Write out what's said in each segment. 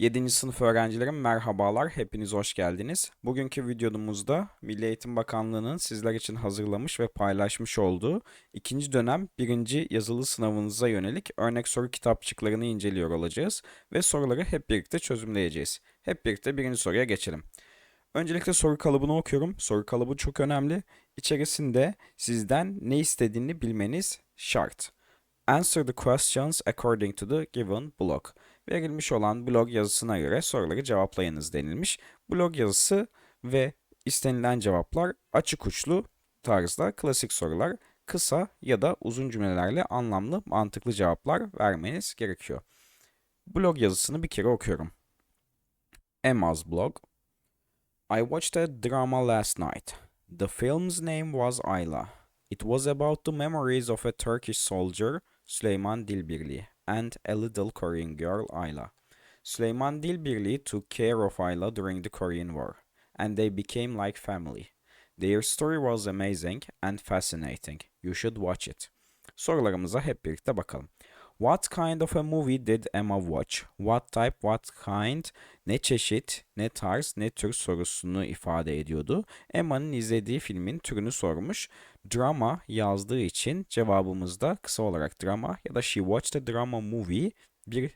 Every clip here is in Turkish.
7. sınıf öğrencilerim merhabalar, hepiniz hoş geldiniz. Bugünkü videomuzda Milli Eğitim Bakanlığı'nın sizler için hazırlamış ve paylaşmış olduğu ikinci dönem birinci yazılı sınavınıza yönelik örnek soru kitapçıklarını inceliyor olacağız ve soruları hep birlikte çözümleyeceğiz. Hep birlikte birinci soruya geçelim. Öncelikle soru kalıbını okuyorum. Soru kalıbı çok önemli. İçerisinde sizden ne istediğini bilmeniz şart. Answer the questions according to the given block. Verilmiş olan blog yazısına göre soruları cevaplayınız denilmiş. Blog yazısı ve istenilen cevaplar açık uçlu tarzda klasik sorular, kısa ya da uzun cümlelerle anlamlı, mantıklı cevaplar vermeniz gerekiyor. Blog yazısını bir kere okuyorum. Emma's blog. I watched a drama last night. The film's name was Ayla. It was about the memories of a Turkish soldier, Süleyman Dilbirli, and a little Korean girl, Ayla. Süleyman Dilbirli took care of Ayla during the Korean War, and they became like family. Their story was amazing and fascinating. You should watch it. Sorularımıza hep birlikte bakalım. What kind of a movie did Emma watch? What type, what kind, ne çeşit, ne tarz, ne tür sorusunu ifade ediyordu. Emma'nın izlediği filmin türünü sormuş. Drama yazdığı için cevabımız da kısa olarak drama ya da she watched a drama movie bir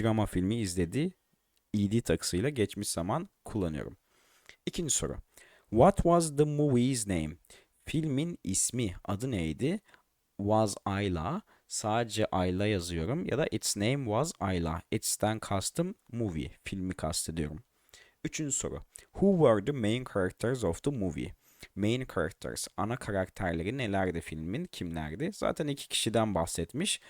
drama filmi izledi. ed takısıyla geçmiş zaman kullanıyorum. İkinci soru. What was the movie's name? Filmin ismi, adı neydi? Was Ayla. Sadece Ayla yazıyorum ya da its name was Ayla. Its'ten kastım movie, filmi kastediyorum. Üçüncü soru. Who were the main characters of the movie? Main characters, ana karakterleri nelerdi filmin, kimlerdi? Zaten iki kişiden bahsetmiş.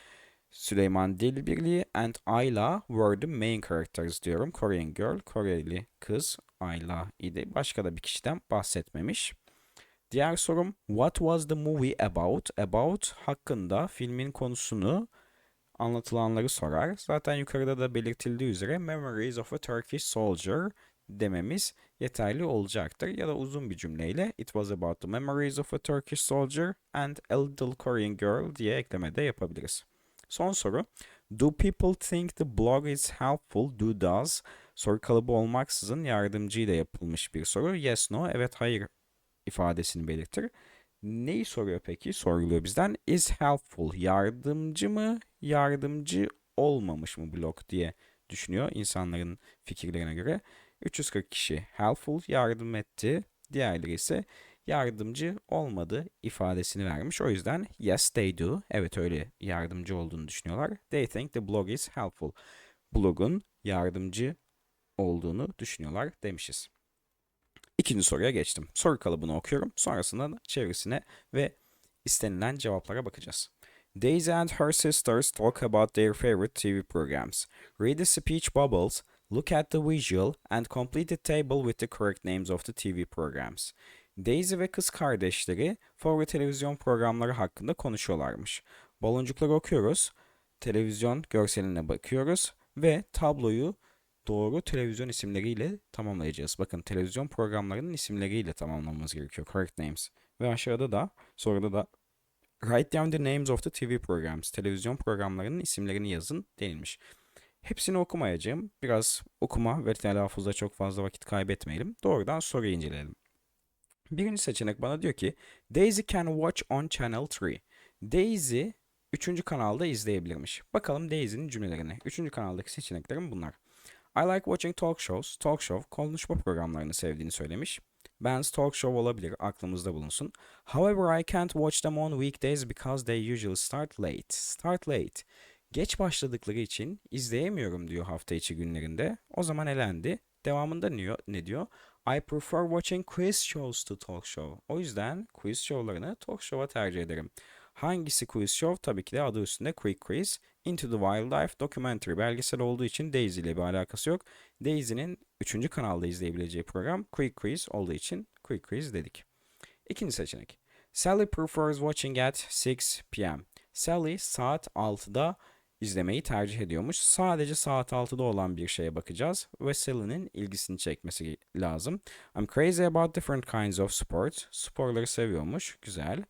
Süleyman Dilbirli and Ayla were the main characters diyorum. Korean girl, Koreli kız Ayla idi. Başka da bir kişiden bahsetmemiş. Diğer sorum What was the movie about? About hakkında filmin konusunu anlatılanları sorar. Zaten yukarıda da belirtildiği üzere Memories of a Turkish Soldier dememiz yeterli olacaktır. Ya da uzun bir cümleyle It was about the memories of a Turkish soldier and a little Korean girl diye ekleme de yapabiliriz. Son soru. Do people think the blog is helpful? Do does? Soru kalıbı olmaksızın yardımcıyla yapılmış bir soru. Yes, no, evet, hayır ifadesini belirtir. Neyi soruyor peki? Soruluyor bizden. Is helpful yardımcı mı, yardımcı olmamış mı blog diye düşünüyor insanların fikirlerine göre. 340 kişi helpful yardım etti. Diğerleri ise yardımcı olmadı ifadesini vermiş. O yüzden yes they do. Evet öyle yardımcı olduğunu düşünüyorlar. They think the blog is helpful. Blogun yardımcı olduğunu düşünüyorlar demişiz. İkinci soruya geçtim. Soru kalıbını okuyorum. Sonrasında da çevresine ve istenilen cevaplara bakacağız. Daisy and her sisters talk about their favorite TV programs. Read the speech bubbles, look at the visual, and complete the table with the correct names of the TV programs. Daisy ve kız kardeşleri favori televizyon programları hakkında konuşuyorlarmış. Baloncukları okuyoruz, televizyon görseline bakıyoruz ve tabloyu doğru televizyon isimleriyle tamamlayacağız. Bakın televizyon programlarının isimleriyle tamamlamamız gerekiyor. Correct names. Ve aşağıda da soruda da write down the names of the TV programs. Televizyon programlarının isimlerini yazın denilmiş. Hepsini okumayacağım. Biraz okuma ve telaffuzda çok fazla vakit kaybetmeyelim. Doğrudan soruyu inceleyelim. Birinci seçenek bana diyor ki Daisy can watch on channel 3. Daisy 3. kanalda izleyebilirmiş. Bakalım Daisy'nin cümlelerine. 3. kanaldaki seçeneklerim bunlar. I like watching talk shows. Talk show konuşma programlarını sevdiğini söylemiş. Ben's talk show olabilir aklımızda bulunsun. However I can't watch them on weekdays because they usually start late. Start late. Geç başladıkları için izleyemiyorum diyor hafta içi günlerinde. O zaman elendi. Devamında ne diyor? I prefer watching quiz shows to talk show. O yüzden quiz show'larını talk show'a tercih ederim. Hangisi quiz show? Tabii ki de adı üstünde Quick Quiz. Into the Wildlife documentary belgesel olduğu için Daisy ile bir alakası yok. Daisy'nin 3. kanalda izleyebileceği program Quick Quiz olduğu için Quick Quiz dedik. İkinci seçenek. Sally prefers watching at 6 p.m. Sally saat 6'da izlemeyi tercih ediyormuş. Sadece saat 6'da olan bir şeye bakacağız ve Sally'nin ilgisini çekmesi lazım. I'm crazy about different kinds of sports. Sporları seviyormuş. Güzel.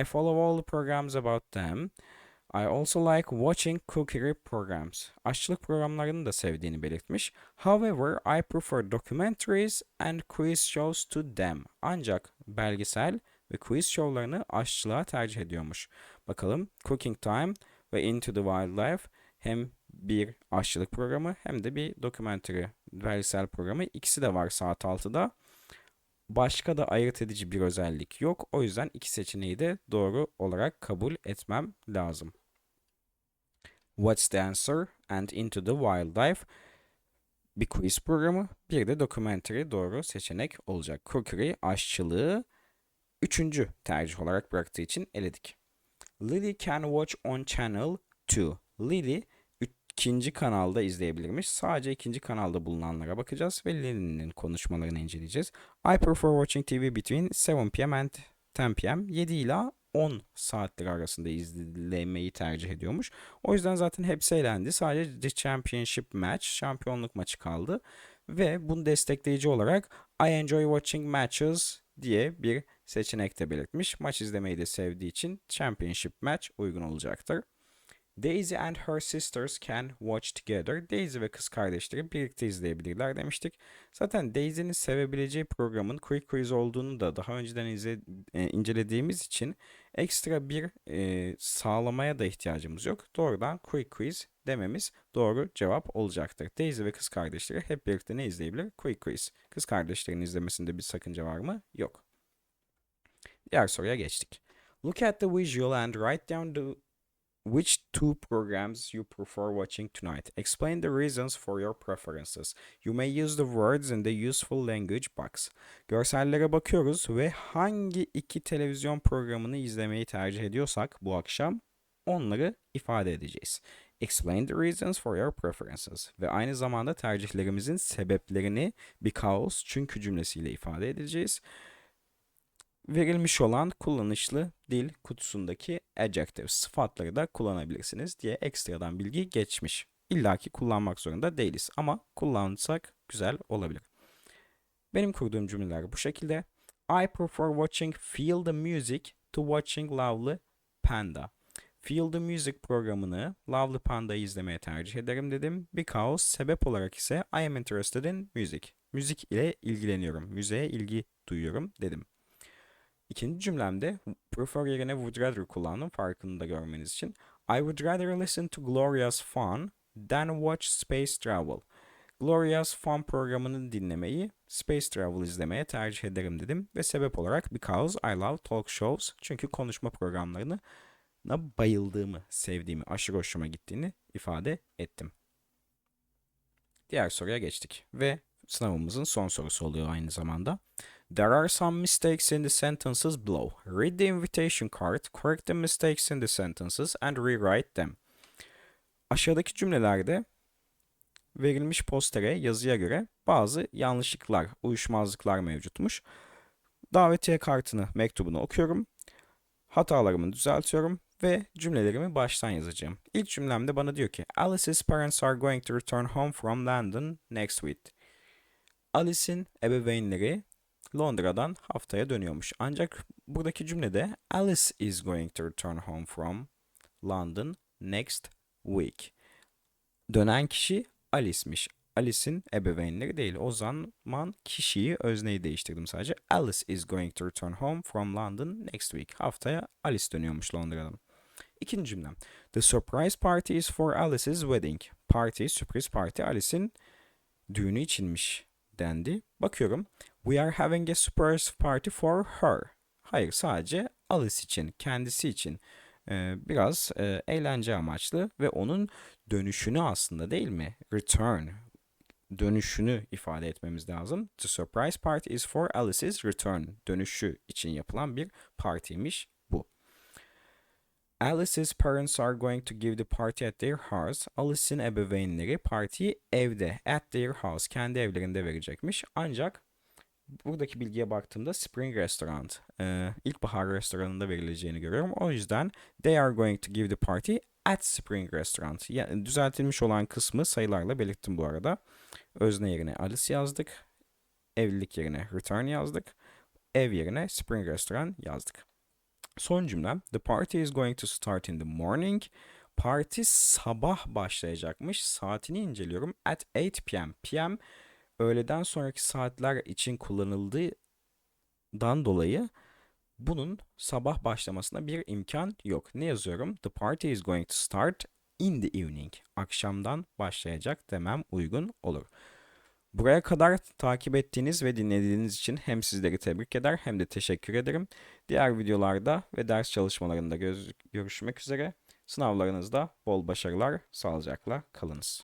I follow all the programs about them. I also like watching cookery programs. Aşçılık programlarını da sevdiğini belirtmiş. However, I prefer documentaries and quiz shows to them. Ancak belgesel ve quiz şovlarını aşçılığa tercih ediyormuş. Bakalım Cooking Time ve Into the Wildlife hem bir aşçılık programı hem de bir documentary belgesel programı. İkisi de var saat 6'da. Başka da ayırt edici bir özellik yok. O yüzden iki seçeneği de doğru olarak kabul etmem lazım. What's the answer? And Into the Wildlife bir quiz programı, bir de documentary doğru seçenek olacak. Cookery aşçılığı üçüncü tercih olarak bıraktığı için eledik. Lily can watch on channel 2. Lily ikinci kanalda izleyebilirmiş. Sadece ikinci kanalda bulunanlara bakacağız ve Lily'nin konuşmalarını inceleyeceğiz. I prefer watching TV between 7 p.m. and 10 p.m. 7 ila 10 saatler arasında izlemeyi tercih ediyormuş. O yüzden zaten hepsi eğlendi. Sadece The Championship Match, şampiyonluk maçı kaldı. Ve bunu destekleyici olarak I enjoy watching matches diye bir seçenek de belirtmiş. Maç izlemeyi de sevdiği için Championship Match uygun olacaktır. Daisy and her sisters can watch together. Daisy ve kız kardeşleri birlikte izleyebilirler demiştik. Zaten Daisy'nin sevebileceği programın Quick Quiz olduğunu da daha önceden izle, e, incelediğimiz için ekstra bir e, sağlamaya da ihtiyacımız yok. Doğrudan Quick Quiz dememiz doğru cevap olacaktır. Daisy ve kız kardeşleri hep birlikte ne izleyebilir? Quick Quiz. Kız kardeşlerin izlemesinde bir sakınca var mı? Yok. Diğer soruya geçtik. Look at the visual and write down the Which two programs you prefer watching tonight? Explain the reasons for your preferences. You may use the words in the useful language box. Görsellere bakıyoruz ve hangi iki televizyon programını izlemeyi tercih ediyorsak bu akşam onları ifade edeceğiz. Explain the reasons for your preferences ve aynı zamanda tercihlerimizin sebeplerini because çünkü cümlesiyle ifade edeceğiz verilmiş olan kullanışlı dil kutusundaki adjective sıfatları da kullanabilirsiniz diye ekstradan bilgi geçmiş. İlla ki kullanmak zorunda değiliz ama kullansak güzel olabilir. Benim kurduğum cümleler bu şekilde. I prefer watching Feel the Music to watching Lovely Panda. Feel the Music programını Lovely Panda'yı izlemeye tercih ederim dedim. Because sebep olarak ise I am interested in music. Müzik ile ilgileniyorum. Müziğe ilgi duyuyorum dedim. İkinci cümlemde prefer yerine would rather kullandım farkını da görmeniz için. I would rather listen to Gloria's Fun than watch Space Travel. Gloria's Fun programını dinlemeyi Space Travel izlemeye tercih ederim dedim ve sebep olarak because I love talk shows çünkü konuşma programlarını bayıldığımı, sevdiğimi, aşırı hoşuma gittiğini ifade ettim. Diğer soruya geçtik ve sınavımızın son sorusu oluyor aynı zamanda. There are some mistakes in the sentences below. Read the invitation card, correct the mistakes in the sentences and rewrite them. Aşağıdaki cümlelerde verilmiş postere yazıya göre bazı yanlışlıklar, uyuşmazlıklar mevcutmuş. Davetiye kartını, mektubunu okuyorum. Hatalarımı düzeltiyorum ve cümlelerimi baştan yazacağım. İlk cümlemde bana diyor ki Alice's parents are going to return home from London next week. Alice'in ebeveynleri Londra'dan haftaya dönüyormuş. Ancak buradaki cümlede Alice is going to return home from London next week. Dönen kişi Alice'miş. Alice'in ebeveynleri değil. O zaman kişiyi, özneyi değiştirdim sadece. Alice is going to return home from London next week. Haftaya Alice dönüyormuş Londra'dan. İkinci cümlem. The surprise party is for Alice's wedding. Party, sürpriz parti Alice'in düğünü içinmiş dendi. Bakıyorum. We are having a surprise party for her. Hayır sadece Alice için, kendisi için ee, biraz e, eğlence amaçlı ve onun dönüşünü aslında değil mi? Return, dönüşünü ifade etmemiz lazım. The surprise party is for Alice's return. Dönüşü için yapılan bir partiymiş bu. Alice's parents are going to give the party at their house. Alice'in ebeveynleri partiyi evde, at their house, kendi evlerinde verecekmiş. Ancak buradaki bilgiye baktığımda Spring Restaurant, e, ilkbahar restoranında verileceğini görüyorum. O yüzden they are going to give the party at Spring Restaurant. Yani düzeltilmiş olan kısmı sayılarla belirttim bu arada. Özne yerine Alice yazdık. Evlilik yerine Return yazdık. Ev yerine Spring Restaurant yazdık. Son cümlem. The party is going to start in the morning. Parti sabah başlayacakmış. Saatini inceliyorum. At 8 p.m. p.m. öğleden sonraki saatler için kullanıldığından dolayı bunun sabah başlamasına bir imkan yok. Ne yazıyorum? The party is going to start in the evening. Akşamdan başlayacak demem uygun olur. Buraya kadar takip ettiğiniz ve dinlediğiniz için hem sizleri tebrik eder hem de teşekkür ederim. Diğer videolarda ve ders çalışmalarında görüşmek üzere. Sınavlarınızda bol başarılar, sağlıcakla kalınız.